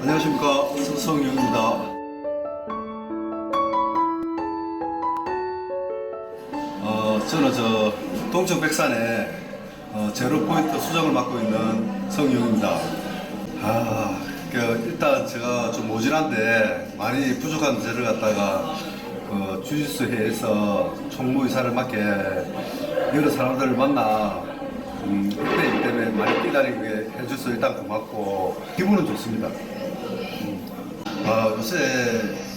안녕하십니까 서성영입니다. 어, 저는 저 동쪽 백산에 어, 제로 포인트 수정을 맡고 있는 성영입니다. 아, 그 일단 제가 좀 모질한데 많이 부족한 제를 갖다가 그 주짓수 회에서 총무이사를 맡게 여러 사람들을 만나 음, 그때 때문에 많이 기다리게 해줘서 일단 고맙고 기분은 좋습니다. 아, 요새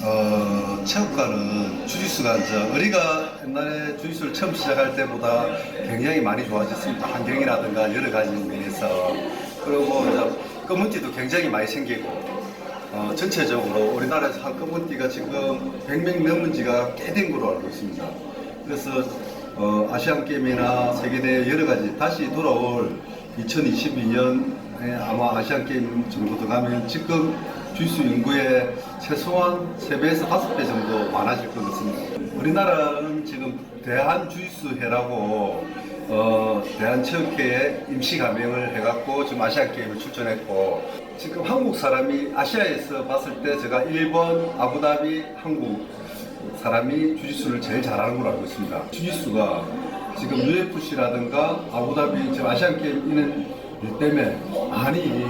어, 체육관은 주짓수가 이제 우리가 옛날에 주짓수를 처음 시작할 때보다 굉장히 많이 좋아졌습니다. 환경이라든가 여러 가지 면에서 그리고 이제 검은띠도 굉장히 많이 생기고 어, 전체적으로 우리나라에서 한 검은띠가 지금 100명 넘은 지가 꽤 된 걸로 알고 있습니다. 그래서 어, 아시안 게임이나 세계대회 여러 가지 다시 돌아올 2022년에 아마 아시안 게임 정도 들어가면 지금 주짓수 인구의 최소한 3배에서 5배 정도 많아질 것 같습니다. 우리나라는 지금 대한주짓수회라고 어, 대한체육회에 임시 가명을 해갖고 지금 아시안 게임을 출전했고 지금 한국 사람이 아시아에서 봤을 때 제가 일본, 아부다비, 한국 사람이 주짓수를 제일 잘하는 걸로 알고 있습니다. 주짓수가 지금 UFC라든가 아부다비 지금 아시안 게임 이는 일 때문에 많이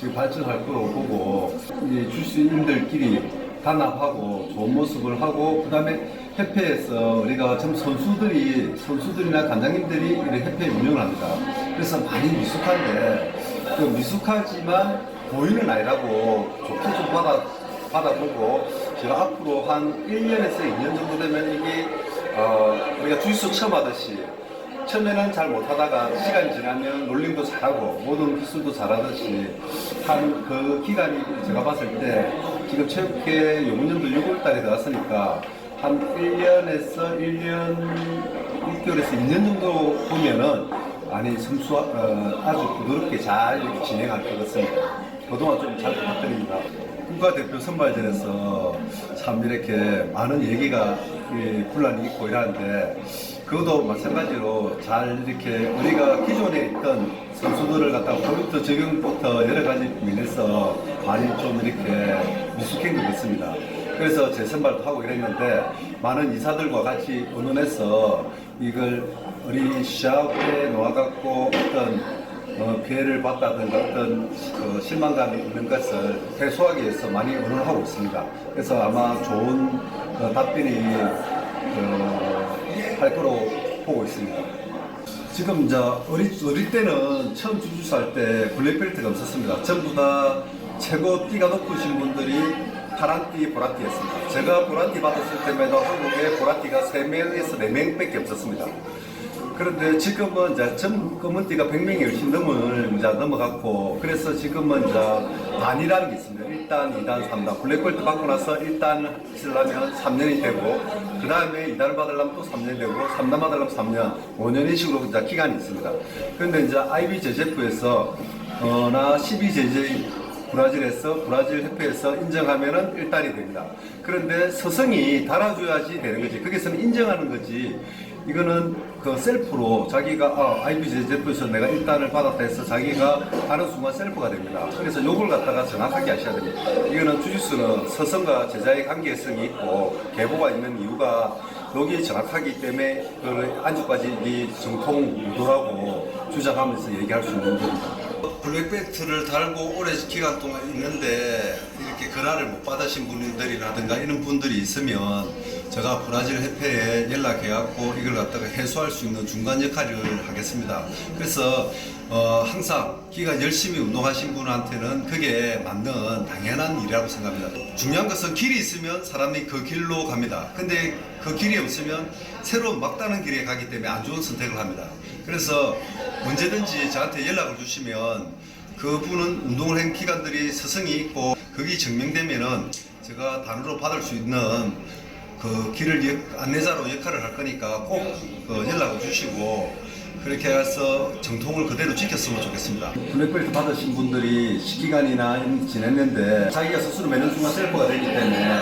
지금 발전할 거로 보고 이 주짓수인들끼리 단합하고 좋은 모습을 하고 그다음에 협회에서 우리가 전 선수들이 선수들이나 관장님들이 이런 협회 운영을 합니다. 그래서 많이 미숙한데 그 미숙하지만 보이는 아이라고 좋게 좀 받아 받아보고 제가 앞으로 한 1년에서 2년 정도 되면 이게 어, 우리가 주짓수 처음 하듯이 처음에는 잘 못하다가 시간이 지나면 롤링도 잘하고 모든 기술도 잘하듯이 한 그 기간이 제가 봤을 때 지금 체육회 요번년도 6월 달에 들어갔으니까 한 1년에서 1년 6개월에서 2년 정도 보면은 아니 선수 어, 아주 부드럽게 잘 이렇게 진행할 것 같습니다. 그동안 좀 잘 부탁드립니다. 국가대표 선발전에서 참 이렇게 많은 얘기가 이 분란이 있고 이러는데 그것도 마찬가지로 잘 이렇게 우리가 기존에 있던 선수들을 갖다가 포인트 적용부터 여러 가지 면에서 많이 좀 이렇게 미숙한 것 같습니다. 그래서 재선발도 하고 이랬는데 많은 이사들과 같이 의논해서 이걸 우리 시합에 놓아갖고 어떤 어, 피해를 받다든가 어떤 그 실망감이 있는 것을 해소하기 위해서 많이 의논하고 있습니다. 그래서 아마 좋은 어, 답변이 그, 할 거로 보고 있습니다. 지금 이제 어릴, 어릴 때는 처음 주짓수 할때 블랙벨트가 없었습니다. 전부 다 최고 띠가 높으신 분들이 파란띠, 보라띠였습니다. 제가 보라띠 받았을 때에도 한국에 보라띠가 3명에서 4명 밖에 없었습니다. 그런데 지금은 이제 전 검은띠가 100명이 훨씬 넘을 이제 넘어갔고 그래서 지금은 이제 단이라는 게 있습니다. 1단, 2단, 3단. 블랙벨트 받고 나서 1단 쓰려면 3년이 되고 그 다음에 2단을 받으려면 또 3년이 되고 3단 받으려면 3년, 5년의 식으로 이제 기간이 있습니다. 그런데 이제 IBJJF에서 어, 나 12JJ 브라질에서 브라질 협회에서 인정하면은 일단이 됩니다. 그런데 서성이 달아줘야지 되는 거지. 거기서는 인정하는 거지. 이거는 그 셀프로 자기가 아, IBJJF에서 내가 일단을 받았다 해서 자기가 하는 순간 셀프가 됩니다. 그래서 요걸 갖다가 정확하게 하셔야 됩니다. 이거는 주짓수는 서성과 제자의 관계성이 있고 계보가 있는 이유가 여기 정확하기 때문에 그 안주까지 이 정통 유도라고 주장하면서 얘기할 수 있는 겁니다. 블랙벨트를 달고 오래 기간 동안 있는데 이렇게 권한을 못 받으신 분들이라든가 이런 분들이 있으면 제가 브라질 협회에 연락해갖고 이걸 갖다가 해소할 수 있는 중간 역할을 하겠습니다. 그래서 어, 항상 기가 열심히 운동하신 분한테는 그게 맞는 당연한 일이라고 생각합니다. 중요한 것은 길이 있으면 사람이 그 길로 갑니다. 근데 그 길이 없으면 새로운 막다른 길에 가기 때문에 안 좋은 선택을 합니다. 그래서 언제든지 저한테 연락을 주시면 그분은 운동을 한 기간들이 서성이 있고 그게 증명되면은 제가 단으로 받을 수 있는 그 길을 역- 안내자로 역할을 할 거니까 꼭 그 연락을 주시고 그렇게 해서 정통을 그대로 지켰으면 좋겠습니다. 블랙벨트 받으신 분들이 시기간이나 지냈는데 자기가 스스로 매는 순간 셀프가 되기 때문에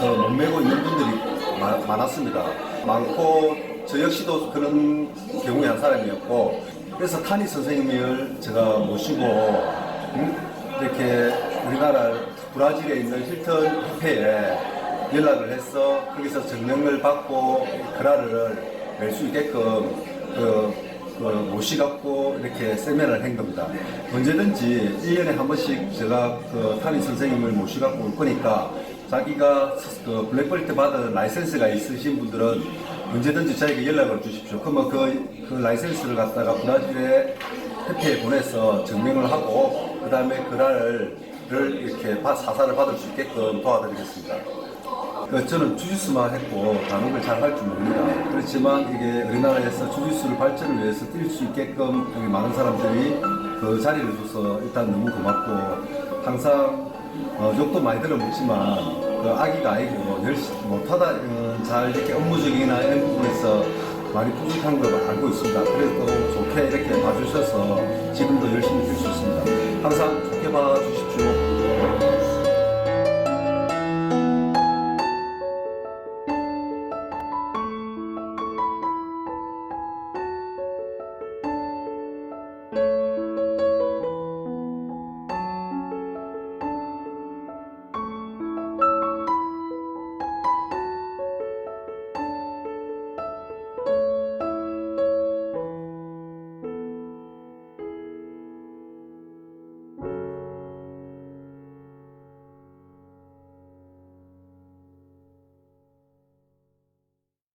못 매고 있는 분들이 마- 많았습니다. 많고 저 역시도 그런 경우의 한 사람이었고 그래서 타니 선생님을 제가 모시고 음? 이렇게 우리나라 브라질에 있는 힐튼 협회에 연락을 해서 거기서 증명을 받고 그라를 낼 수 있게끔 그, 그 모시갖고 이렇게 세미나를 한 겁니다. 언제든지 1년에 한 번씩 제가 그 탄인 선생님을 모시갖고 올 거니까 자기가 그 블랙벨트 받은 라이센스가 있으신 분들은 언제든지 저에게 연락을 주십시오. 그러면 그, 그 라이센스를 갖다가 브라질에 협회에 보내서 증명을 하고 그 다음에 그날을 이렇게 바- 사사를 받을 수 있게끔 도와드리겠습니다. 그 저는 주짓수만 했고 다른 걸 잘 할 줄 모릅니다. 그렇지만 이게 우리나라에서 주짓수를 발전을 위해서 뛸 수 있게끔 여기 많은 사람들이 그 자리를 줘서 일단 너무 고맙고 항상 어, 욕도 많이 들어먹지만 그 아기가 아니고 열심히 못하다 어, 잘 이렇게 업무적이나 이런 부분에서 많이 부족한 걸 알고 있습니다. 그래도 좋게 이렇게 봐주셔서 지금도 열심히 뛸 수 있습니다. 항상 좋게 봐주셔서